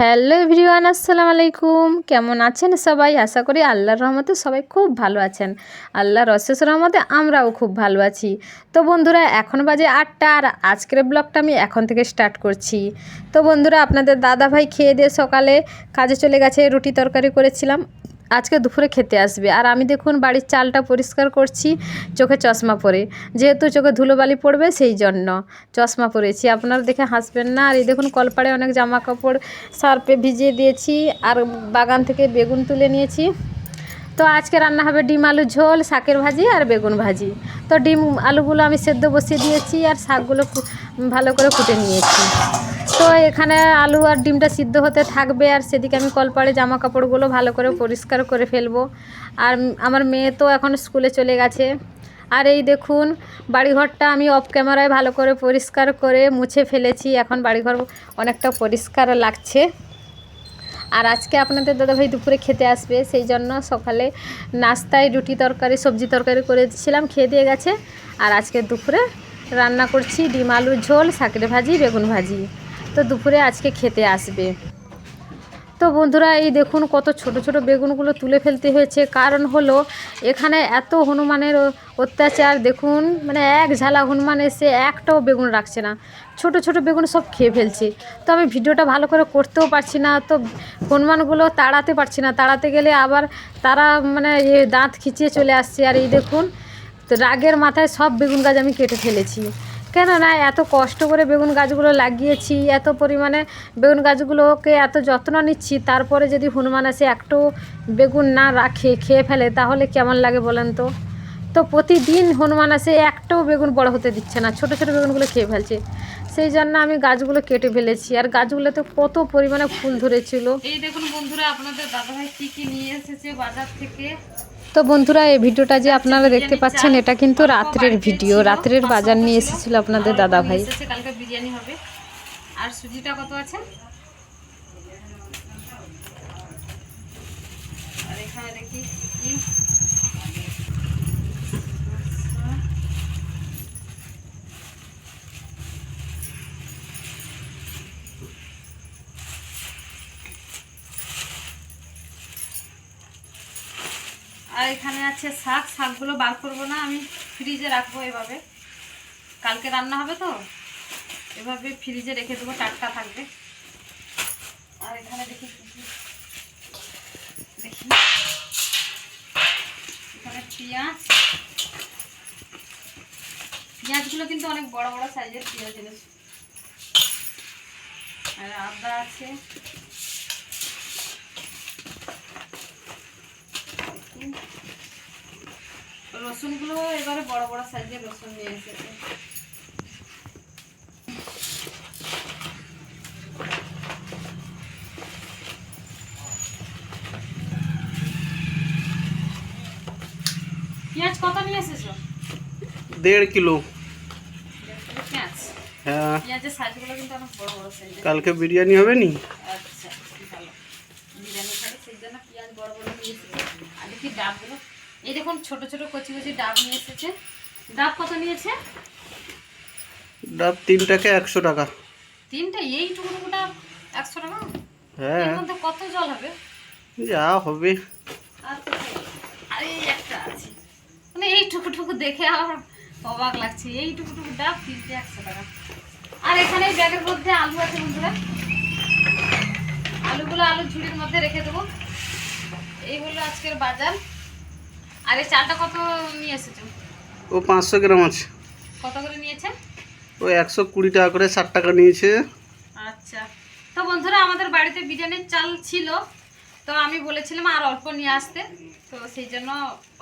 Hello everyone, আসসালামু আলাইকুম। কেমন আছেন সবাই? আশা করি আল্লাহর রহমতে সবাই খুব ভালো আছেন। আল্লাহর অশেষ রহমতে আমরাও খুব ভালো আছি। তো বন্ধুরা, এখন বাজে আটটা আর আজকের ব্লগটা আমি এখন থেকে স্টার্ট করছি। তো বন্ধুরা, আপনাদের দাদা ভাই খেয়ে দিয়ে সকালে কাজে চলে গেছে, রুটি তরকারি করেছিলাম। আজকে দুপুরে খেতে আসবে। আর আমি দেখুন বাড়ির চালটা পরিষ্কার করছি, চোখে চশমা পরে। যেহেতু চোখে ধুলোবালি পড়বে, সেই জন্য চশমা পরেছি। আপনারা দেখে হাসবেন না। আর এই দেখুন কলপাড়ে অনেক জামা কাপড় সার্পে ভিজিয়ে দিয়েছি, আর বাগান থেকে বেগুন তুলে নিয়েছি। তো আজকে রান্না হবে ডিম আলু ঝোল, শাকের ভাজি আর বেগুন ভাজি। তো ডিম আলুগুলো আমি সেদ্ধ বসিয়ে দিয়েছি আর শাকগুলো ভালো করে কুটে নিয়েছি। তো এখানে আলু আর ডিমটা সিদ্ধ হতে থাকবে আর সেদিকে আমি কলপাড়ে জামা কাপড়গুলো ভালো করে পরিষ্কার করে ফেলব। আর আমার মেয়ে তো এখন স্কুলে চলে গেছে। আর এই দেখুন, বাড়িঘরটা আমি অফ ক্যামেরায় ভালো করে পরিষ্কার করে মুছে ফেলেছি। এখন বাড়িঘর অনেকটা পরিষ্কার লাগছে। আর আজকে আপনাদের দাদাভাই দুপুরে খেতে আসবে, সেই জন্য সকালে নাস্তায় রুটি তরকারি, সবজি তরকারি করেছিলাম, খেয়ে দিয়ে গেছে। আর আজকে দুপুরে রান্না করছি ডিম, আলুর ঝোল, শাকের ভাজি, বেগুন ভাজি। তো দুপুরে আজকে খেতে আসবে। তো বন্ধুরা, এই দেখুন কত ছোট ছোট বেগুনগুলো তুলে ফেলতে হয়েছে। কারণ হলো, এখানে এত হনুমানের অত্যাচার, দেখুন মানে এক ঝালা হনুমান এসে একটাও বেগুন রাখছে না। ছোট ছোট বেগুন সব খেয়ে ফেলছে। তো আমি ভিডিওটা ভালো করে করতেও পারছি না, তো হনুমানগুলো তাড়াতে পারছি না। তাড়াতে গেলে আবার তারা মানে এ দাঁত খিচিয়ে চলে আসছে। আর এই দেখুন, তো রাগের মাথায় সব বেগুন গাছ আমি কেটে ফেলেছি। কেন না, এত কষ্ট করে বেগুন গাছগুলো লাগিয়েছি, এত পরিমাণে বেগুন গাছগুলোকে এত যত্ন নিচ্ছি, তারপরে যদি হনুমান আসে একটু বেগুন না রাখে, খেয়ে ফেলে, তাহলে কেমন লাগে বলেন তো? তো প্রতিদিন হনুমান আসে একটাও বেগুন বড় হতে দিচ্ছে না, ছোট ছোট বেগুনগুলো খেয়ে ফেলছে। সেই জন্য আমি গাছগুলো কেটে ফেলেছি, আর গাছগুলোতে কত পরিমাণে ফুল ধরেছিল। এই দেখুন বন্ধুরা, আপনাদের দাদাভাই কি কি নিয়ে এসেছে বাজার থেকে? তো বন্ধুরা, এই ভিডিওটা যে আপনারা দেখতে পাচ্ছেন, এটা কিন্তু রাত্রের ভিডিও। রাত্রের বাজার নিয়ে এসেছিল আপনাদের দাদা ভাই। কালকে বিরিয়ানি হবে। আর সুজিটা কত আছে? আর এখানে দেখি আর এখানে আছে শাক, শাকগুলো বার করব না, আমি ফ্রিজে রাখব এভাবে। কালকে রান্না হবে তো, এভাবে ফ্রিজে রেখে দেবো, টাটকা থাকবে। আর এখানে দেখি দেখি। এখানে পেঁয়াজ। পেঁয়াজগুলো কিন্তু অনেক বড় বড় সাইজের পেঁয়াজ এনেছে। আর আদা আছে। রসুনগুলো এবারে বড় বড় সাইজের রসুন নিয়ে এসেছে। পেঁয়াজ কত নিয়ে এসেছ? দেড় কিলো। হ্যাঁ। পেঁয়াজের সাইজগুলো কিন্তু অনেক বড় বড় সাইজের। কালকে বিরিয়ানি হবে নি? আচ্ছা ভালো। বিরিয়ানি খাবে সেই জন্য পেঁয়াজ বড় বড় নিয়ে দেখি ডাবগুলো। এই দেখুন ছোট ছোট কচি কচি ডাব নিয়ে এসেছে। ডাব কত নিয়েছে? ডাব তিনটাকে একশো টাকা। তিনটে? এইটুকু ডাব একশো টাকা? হ্যাঁ। কত জল হবে? যা হবে। আচ্ছা, আর এই একটা আছে। মানে এই টুকুটুকু দেখে আমার অবাক লাগছে। এই টুকুটুকু ডাব তিনটে একশো টাকা। আর এখানে ব্যাগের মধ্যে আলু আছে বন্ধুরা। আলুগুলো আলু ঝুড়ির মধ্যে রেখে দেবো। এই হলো আজকের বাজার। আর এই চালটা কত নিয়ে এসেছ? ও পাঁচশো গ্রাম আছে। কত করে নিয়েছে? ও একশো কুড়ি টাকা করে ষাট টাকা নিয়েছে। আচ্ছা। তো বন্ধুরা আমাদের বাড়িতে বিরিয়ানির চাল ছিল। তো আমি বলেছিলাম আর অল্প নিয়ে আসতে। তো সেই জন্য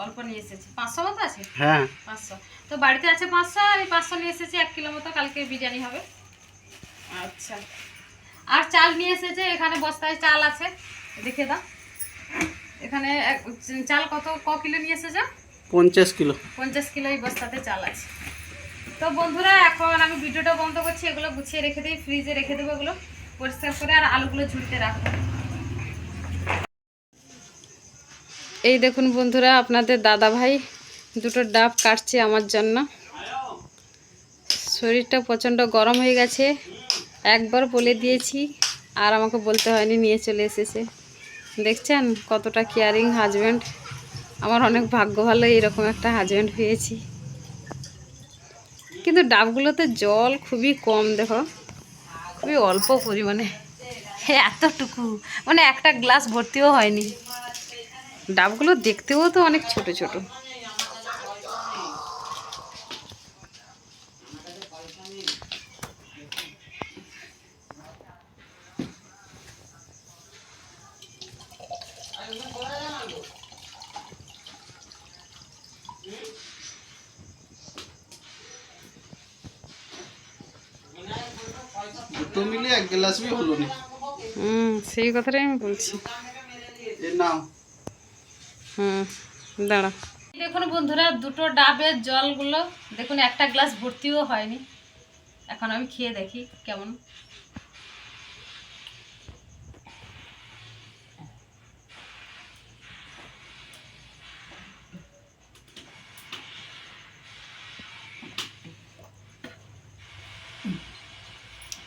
অল্প নিয়ে এসেছি। পাঁচশো মতো আছে? হ্যাঁ। পাঁচশো। তো বাড়িতে আছে পাঁচশো আর এই পাঁচশো নিয়ে এসেছি। এক কিলো মতো কালকে বিরিয়ানি হবে। আচ্ছা। আর চাল নিয়ে এসেছে। এখানে বস্তায় চাল আছে। দেখে দাও। এখানে চাল কত ক কিলো নিয়ে এসেছে? পঞ্চাশ কিলো। পঞ্চাশ কিলো এই বস্তাতে চাল আছে। তো বন্ধুরা এখন আমি ভিডিওটা বন্ধ করছি এগুলো গুছিয়ে রেখে দিই ফ্রিজে রেখে দেবো এগুলো পরিষ্কার করে আর আলুগুলো ঝুড়িতে রাখব। এই দেখুন বন্ধুরা আপনাদের দাদা ভাই দুটো ডাব কাটছে আমার জন্য। শরীরটা প্রচণ্ড গরম হয়ে গেছে। একবার বলে দিয়েছি আর আমাকে বলতে হয়নি নিয়ে চলে এসেছে। দেখছেন কতটা কেয়ারিং হাজব্যান্ড আমার অনেক ভাগ্য ভালো এরকম একটা হাজব্যান্ড পেয়েছি কিন্তু ডাবগুলোতে জল খুবই কম, দেখো। খুবই অল্প পরিমাণে। এতটুকু। মানে একটা গ্লাস ভর্তিও হয়নি। ডাবগুলো দেখতেও তো অনেক ছোট ছোট। দুটো মিলে এক গ্লাস বি হলো না। হুম সেই কথাটাই আমি বলছি। নাম হুম দাঁড়া। দেখুন বন্ধুরা দুটো ডাবের জলগুলো দেখুন একটা গ্লাস ভর্তিও হয়নি। এখন আমি খেয়ে দেখি কেমন।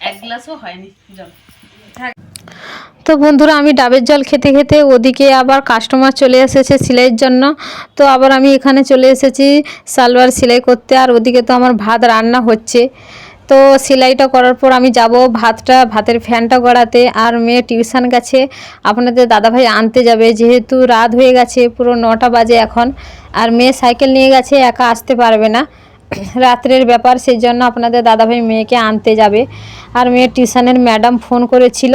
এক গ্লাসও হয়নি, জল। তো বন্ধুরা, আমি ডাবের জল খেতে খেতে ওদিকে আবার কাস্টমার চলে এসেছে সেলাইয়ের জন্য। তো আবার আমি এখানে চলে এসেছি সালোয়ার সেলাই করতে, আর ওদিকে তো আমার ভাত রান্না হচ্ছে। তো সেলাইটা করার পর আমি যাব ভাতটা, ভাতের ফ্যানটা গড়াতে, আর মেয়ে টিউশন গেছে। আপনাদের দাদাভাই আনতে যাবে, যেহেতু রাত হয়ে গেছে, পুরো নটা বাজে এখন, আর মেয়ে সাইকেল নিয়ে গেছে, একা আসতে পারবে না। রাত্রের ব্যাপার, সেই জন্য আপনাদের দাদাভাই মেয়েকে আনতে যাবে। আর মেয়ের টিউশনের ম্যাডাম ফোন করেছিল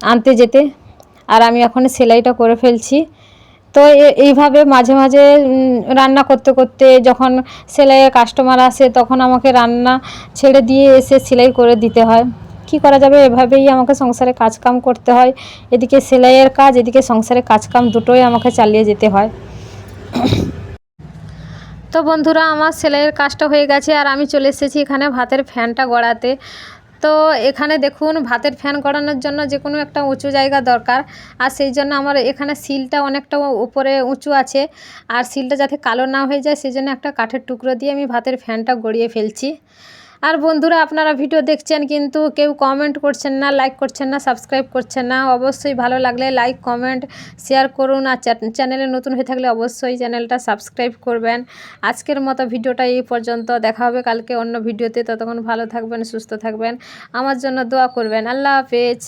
আনতে যেতে, আর আমি এখন সেলাইটা করে ফেলছি। তো এইভাবে মাঝে মাঝে রান্না করতে করতে যখন সেলাইয়ের কাস্টমার আসে, তখন আমাকে রান্না ছেড়ে দিয়ে এসে সেলাই করে দিতে হয়। কি করা যাবে? এভাবেই আমাকে সংসারে কাজকাম করতে হয়। এদিকে সেলাইয়ের কাজ, এদিকে সংসারে কাজকাম দুটোই আমাকে চালিয়ে যেতে হয়। তো বন্ধুরা, আমার সেলাইয়ের কাজটা হয়ে গেছে আর আমি চলে এসেছি এখানে ভাতের ফ্যানটা গড়াতে। তো এখানে দেখুন, ভাতের ফ্যান গড়ানোর জন্য যে কোনো একটা উঁচু জায়গা দরকার আর সেই জন্য আমার এখানে সিলটা অনেকটা উপরে উঁচু আছে আর সিলটা যাতে কালো না হয়ে যায়, সেই জন্য একটা কাঠের টুকরো দিয়ে আমি ভাতের ফ্যানটা গড়িয়ে ফেলছি। আর বন্ধুরা, আপনারা ভিডিও দেখছেন কিন্তু কেউ কমেন্ট করছেন না লাইক করছেন না সাবস্ক্রাইব করছেন না, অবশ্যই ভালো লাগলে লাইক কমেন্ট শেয়ার করুন আর চ্যানেলে নতুন হয়ে থাকলে অবশ্যই চ্যানেলটা সাবস্ক্রাইব করবেন। আজকের মতো ভিডিওটা এই পর্যন্ত, দেখা হবে কালকে অন্য ভিডিওতে, ততক্ষণ ভালো থাকবেন, সুস্থ থাকবেন, আমার জন্য দোয়া করবেন। আল্লাহ হাফেজ।